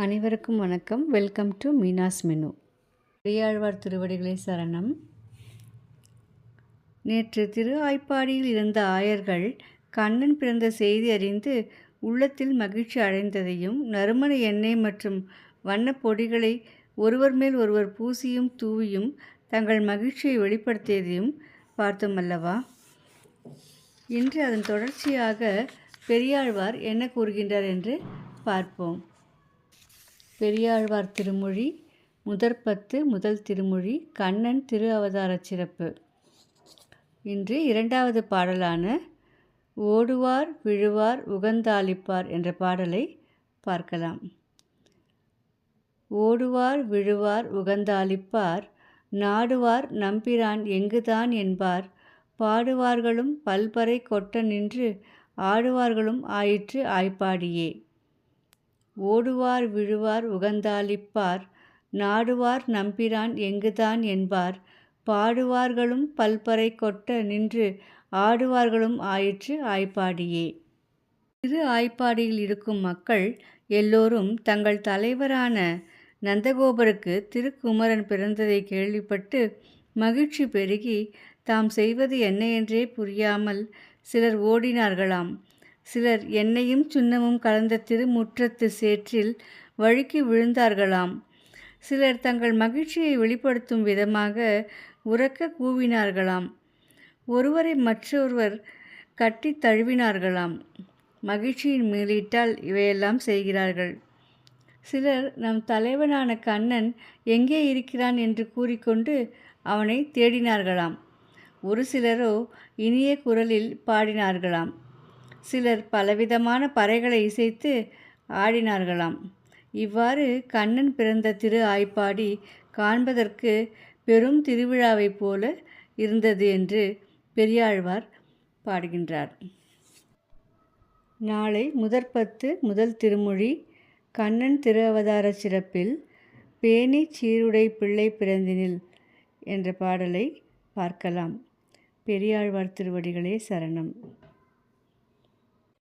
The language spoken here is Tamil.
அனைவருக்கும் வணக்கம். Welcome to Meena's menu Periyazhwar திருவடிகளே சரணம். நேற்று திரு ஆய்ப்பாடியில் இருந்த ஆயர்கள் கண்ணன் பிறந்த செய்தி அறிந்து உள்ளத்தில் மகிழ்ச்சி அடைந்ததையும் நறுமண எண்ணெய் மற்றும் வண்ணப் பொடிகளை ஒருவர் மேல் ஒருவர் பூசியும் தூவியும் தங்கள் மகிழ்ச்சியை வெளிப்படுத்தியதையும் பார்த்தோம் அல்லவா? இன்று அதன் தொடர்ச்சியாக பெரியாழ்வார் என்ன கூறுகின்றார் என்று பார்ப்போம். பெரியாழ்வார் திருமொழி முதற்பத்து முதல் திருமொழி கண்ணன் திரு அவதார சிறப்பு. இன்று இரண்டாவது பாடலான ஓடுவார் விழுவார் உகந்தாளிப்பார் என்ற பாடலை பார்க்கலாம். ஓடுவார் விழுவார் உகந்தாளிப்பார் நாடுவார் நம்பிரான் எங்குதான் என்பார் பாடுவார்களும் பல்பறை கொட்ட நின்று ஆடுவார்களும் ஆயிற்று ஆய்ப்பாடியே. ஓடுவார் விழுவார் உகந்தாளிப்பார். நாடுவார் நம்பிரான் எங்குதான் என்பார். பாடுவார்களும் பல்பறை கொட்ட நின்று ஆடுவார்களும் ஆயிற்று ஆய்ப்பாடியே. திரு ஆய்ப்பாடியில் இருக்கும் மக்கள் எல்லோரும் தங்கள் தலைவரான நந்தகோபருக்கு திருக்குமரன் பிறந்ததை கேள்விப்பட்டு மகிழ்ச்சி பெருகி தாம் செய்வது என்ன என்றே புரியாமல் சிலர் ஓடினார்களாம். சிலர் எண்ணெயும் சுண்ணமும் கலந்த திருமுற்றத்து சேற்றில் வழுக்கி விழுந்தார்களாம். சிலர் தங்கள் மகிழ்ச்சியை வெளிப்படுத்தும் விதமாக உறக்க கூவினார்களாம். ஒருவரை மற்றொருவர் கட்டி தழுவினார்களாம். மகிழ்ச்சியின் மேலிட்டால் இவையெல்லாம் செய்கிறார்கள். சிலர் நம் தலைவனான கண்ணன் எங்கே இருக்கிறான்? என்று கூறிக்கொண்டு அவனை தேடினார்களாம். ஒரு சிலரோ இனிய குரலில் பாடினார்களாம். சிலர் பலவிதமான பறைகளை இசைத்து ஆடினார்களாம். இவ்வாறு கண்ணன் பிறந்த திரு ஆய்ப்பாடி காண்பதற்கு பெரும் திருவிழாவைப் போல இருந்தது என்று பெரியாழ்வார் பாடுகின்றார். நாளை முதற்பத்து முதல் திருமொழி கண்ணன் திரு அவதார சிறப்பில் பேணி சீருடை பிள்ளை பிறந்தினில் என்ற பாடலை பார்க்கலாம். பெரியாழ்வார் திருவடிகளே சரணம்.